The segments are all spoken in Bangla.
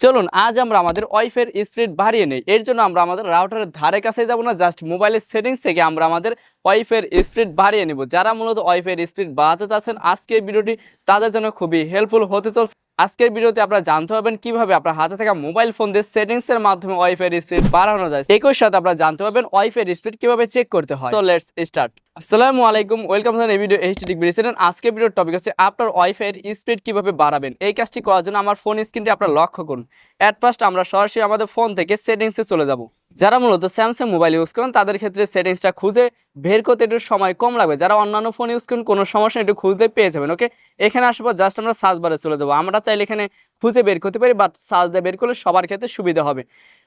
চলুন, আজ আমরা আমাদের ওয়াইফের স্পিড বাড়িয়ে নেই। এর জন্য আমরা আমাদের রাউটারের ধারে কাছে যাব না জাস্ট মোবাইলের সেটিংস থেকে আমরা আমাদের ওয়াইফের স্পিড বাড়িয়ে নেব। যারা মূলত ওয়াইফের স্পিড বাড়াতে চাচ্ছেন আজকের ভিডিওটি তাদের জন্য খুবই হেল্পফুল হতে চলছে। আজকের ভিডিওতে আপনারা জানতে পারবেন কীভাবে আপনার হাতে থাকা মোবাইল ফোন দিয়ে সেটিংসের মাধ্যমে ওয়াইফাই স্পিড বাড়ানো যায়। একই সাথে আপনারা জানতে পারবেন ওয়াইফাই স্পিড কীভাবে চেক করতে হয়। সো লেটস স্টার্ট আসসালামু আলাইকুম ওয়েলকাম টু এই ভিডিও এইচডি বিডিসিডেন্ট আজকের ভিডিওর টপিক হচ্ছে আপনার ওয়াইফাই এর স্পিড কীভাবে বাড়াবেন। এই কাজটি করার জন্য আমার ফোন স্ক্রিনটি আপনারা লক্ষ্য করুন। অ্যাট ফার্স্ট আমরা সরাসরি আমাদের ফোন থেকে সেটিংসে চলে যাব। যারা মূলত স্যামসাং মোবাইল ইউজ করেন, তাদের ক্ষেত্রে সেটিংসটা খুঁজে বের করতে একটু সময় কম লাগবে। যারা অন্যান্য ফোন ইউজ করেন, কোনো সমস্যা একটু খুঁজতে পেয়ে যাবেন ওকে এখানে আসার পর জাস্ট আমরা সার্চ বারে চলে যাব। আমরা চাইলে এখানে খুঁজে বের করতে পারি বাট সার্চ দিয়ে বের করলে সবার ক্ষেত্রে সুবিধা হবে।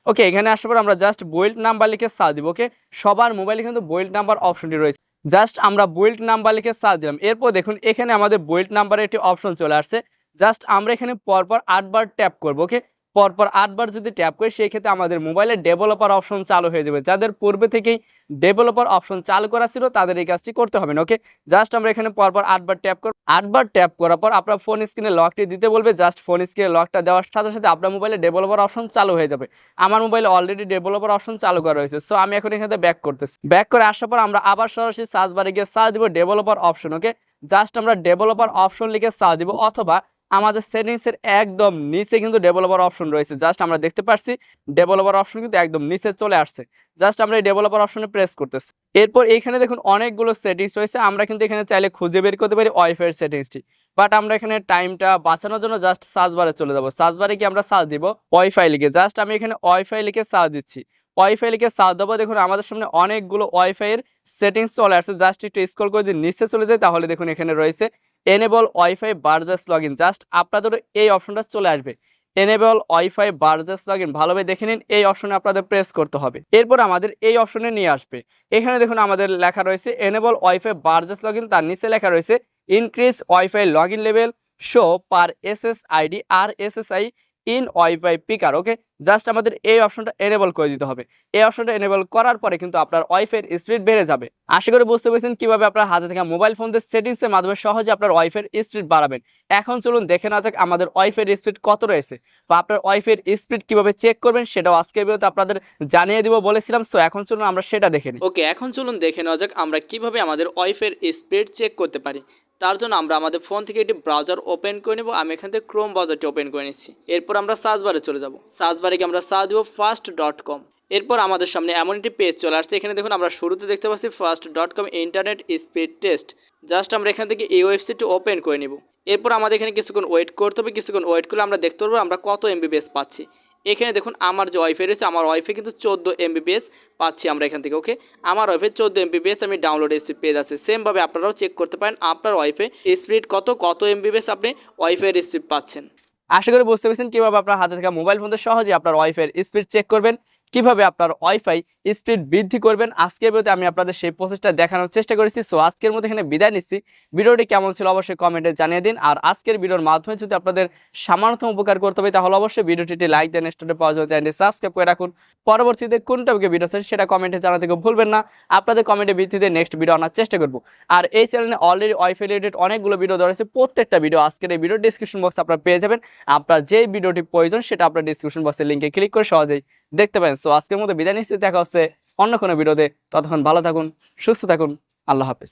ওকে এখানে আসার পর আমরা জাস্ট বোল্ট নাম্বার লিখে সার্চ দিব ওকে সবার মোবাইলে কিন্তু বোল্ট নাম্বার অপশনটি রয়েছে। জাস্ট আমরা বোল্ট নাম্বার লিখে সার্চ দিলাম। এরপর দেখুন, এখানে আমাদের বোল্ট নাম্বারের একটি অপশন চলে আসছে। জাস্ট আমরা এখানে পরপর আটবার ট্যাপ করব ওকে পরপর আটবার যদি ট্যাপ করি সেই ক্ষেত্রে আমাদের মোবাইলে ডেভেলপার অপশন চালু হয়ে যাবে। যাদের পূর্বে থেকেই ডেভেলপার অপশন চালু করা ছিল, তাদের এই কাজটি করতে হবে না ওকে জাস্ট আমরা এখানে পরপর আটবার ট্যাপ করব আটবার ট্যাপ করার পর আপনার ফোন স্ক্রিনে লকটি দিতে বলবে জাস্ট ফোন স্ক্রিনে লকটা দেওয়ার সাথে সাথে আপনার মোবাইলে ডেভেলপার অপশন চালু হয়ে যাবে। আমার মোবাইলে অলরেডি ডেভেলপার অপশন চালু করা রয়েছে সো আমি এখন এখানে ব্যাক করতেছি। ব্যাক করে আসার পর আমরা আবার সরাসরি সার্চ বারে গিয়ে সার্চ দিব ডেভেলপার অপশন ওকে জাস্ট আমরা ডেভেলপার অপশন লিখে সার্চ দিব, অথবা আমাদের সেটিংসের একদম নিচে কিন্তু ডেভেলপার অপশন রয়েছে। জাস্ট আমরা দেখতে পাচ্ছি ডেভেলপার অপশন কিন্তু একদম নিচে চলে আসছে। জাস্ট আমরা এই ডেভেলপার অপশনে প্রেস করতেছি। এরপর এখানে দেখুন অনেকগুলো সেটিংস রয়েছে, আমরা কিন্তু এখানে চাইলে খুঁজে বের করতে পারি ওয়াইফাই সেটিংসটি বাট আমরা এখানে টাইমটা বাঁচানোর জন্য জাস্ট সার্চ বারে চলে যাব। সার্চ বারে কি আমরা সার্চ দিব ওয়াইফাই লিখে। জাস্ট আমি এখানে ওয়াইফাই লিখে সার্চ দিচ্ছি। ওয়াইফাই লিখে সার্চ দেবো, দেখুন আমাদের সামনে অনেকগুলো ওয়াইফাইয়ের সেটিংস চলে আসছে। জাস্ট একটু স্ক্রল করে যদি নিচে চলে যায় তাহলে দেখুন এখানে রয়েছে এনেবল ওয়াইফাই বার্জাস লগ ইন জাস্ট আপনাদের এই অপশনটা চলে আসবে। এনেবল ওয়াইফাই বার্জাস লগ ইন ভালোভাবে দেখে নিন, এই অপশনে আপনাদের প্রেস করতে হবে। এরপর আমাদের এই অপশনে নিয়ে আসবে। এখানে দেখুন আমাদের লেখা রয়েছে এনেবল ওয়াইফাই বার্জাস লগ ইন তার নিচে লেখা রয়েছে increase wifi log in level show per S S ID R S S I in wifi picker okay just আমাদের এই অপশনটা এনেবল করে দিতে হবে। এই অপশনটা এনেবল করার পরে কিন্তু আপনার ওয়াইফের স্পিড বেড়ে যাবে। আশা করি বুঝতে পেরেছেন কীভাবে আপনার হাতে থাকা মোবাইল ফোন দিয়ে সেটিংসের মাধ্যমে সহজে আপনার ওয়াইফের স্পিড বাড়াবেন। এখন চলুন দেখে না যাক আমাদের ওয়াইফের স্পিড কত রয়েছে। বা আপনার ওয়াইফের স্পিড কীভাবে চেক করবেন সেটাও আজকের ভিডিওতে আপনাদের জানিয়ে দিব বলেছিলাম। সো এখন চলুন আমরা সেটা দেখে নিই। ওকে এখন চলুন দেখে নেওয়া যাক আমরা কীভাবে আমাদের ওয়াইফের স্পিড চেক করতে পারি। তার জন্য আমরা আমাদের ফোন থেকে একটি ব্রাউজার ওপেন করে নেব। আমি এখান থেকে ক্রোম ব্রাউজারটি ওপেন করে নিচ্ছি। এরপর আমরা সার্চ বারে চলে যাব। সার্চ বারে গিয়ে আমরা সার্চ দেবো ফার্স্ট ডট কম এরপর আমাদের সামনে এমন একটি পেজ চলে আসছে। এখানে দেখুন আমরা শুরুতে দেখতে পাচ্ছি fast dot com internet speed test just আমরা এখান থেকে এই ওয়েবসাইটটি ওপেন করে নিব। এরপর আমাদের এখানে কিছুক্ষণ ওয়েট করতে হবে। কিছুক্ষণ ওয়েট করলে আমরা দেখতে পারব আমরা কত এমবিবিএস পাচ্ছি। এখানে দেখুন, আমার যে ওয়াইফাই রয়েছে, আমার ওয়াইফাই কিন্তু চোদ্দ এমবিপিএস পাচ্ছি আমরা এখান থেকে ওকে আমার ওয়াইফাই চোদ্দ এমবিপিএস আমি ডাউনলোড স্পিড পেয়ে যাচ্ছে। সেমভাবে আপনারাও চেক করতে পারেন, আপনার ওয়াইফাই স্পিড কত কত এমবিপিএস আপনি ওয়াইফাইয়ের স্পিড পাচ্ছেন। আশা করি বুঝতে পেরেছেন কীভাবে আপনার হাতে থাকা মোবাইল ফোন দিয়ে সহজে আপনার ওয়াইফাইয়ের স্পিড চেক করবেন। কীভাবে আপনার ওয়াইফাই স্পিড বৃদ্ধি করবেন? আজকের ভিডিওতে আমি আপনাদের সেই প্রসেসটা দেখানোর চেষ্টা করেছি। সো আজকের মধ্যে এখানে বিদায় নিচ্ছি। ভিডিওটি কেমন ছিল অবশ্যই কমেন্টে জানিয়ে দিন। আর আজকের ভিডিওর মাধ্যমে যদি আপনাদের সামান্যতম উপকার করতে হবে তাহলে অবশ্যই ভিডিওটি লাইক দেন স্টোরে পাওয়া যাবে চ্যানেলটি সাবস্ক্রাইব করে রাখুন। পরবর্তীতে কোন টপিকে ভিডিও চান সেটা কমেন্টে জানাতে ভুলবেন না। আপনাদের কমেন্টের ভিত্তিতে নেক্সট ভিডিও আনার চেষ্টা করব। আর এই চ্যানেলে অলরেডি ওয়াইফাই রিলেটেড অনেকগুলো ভিডিও রয়েছে প্রত্যেকটা ভিডিও আজকের এই ভিডিও ডিসক্রিপশন বক্সে আপনারা পেয়ে যাবেন। আপনার যে ভিডিওটি প্রয়োজন, সেটা আপনার ডিসক্রিপশন বক্সের লিঙ্কে ক্লিক করে সহজেই দেখতে পারেন। সো আজকের মতো বিদায় নিচ্ছি, দেখা হচ্ছে অন্য কোনো ভিডিওতে। ততক্ষণ ভালো থাকুন, সুস্থ থাকুন, আল্লাহ হাফেজ।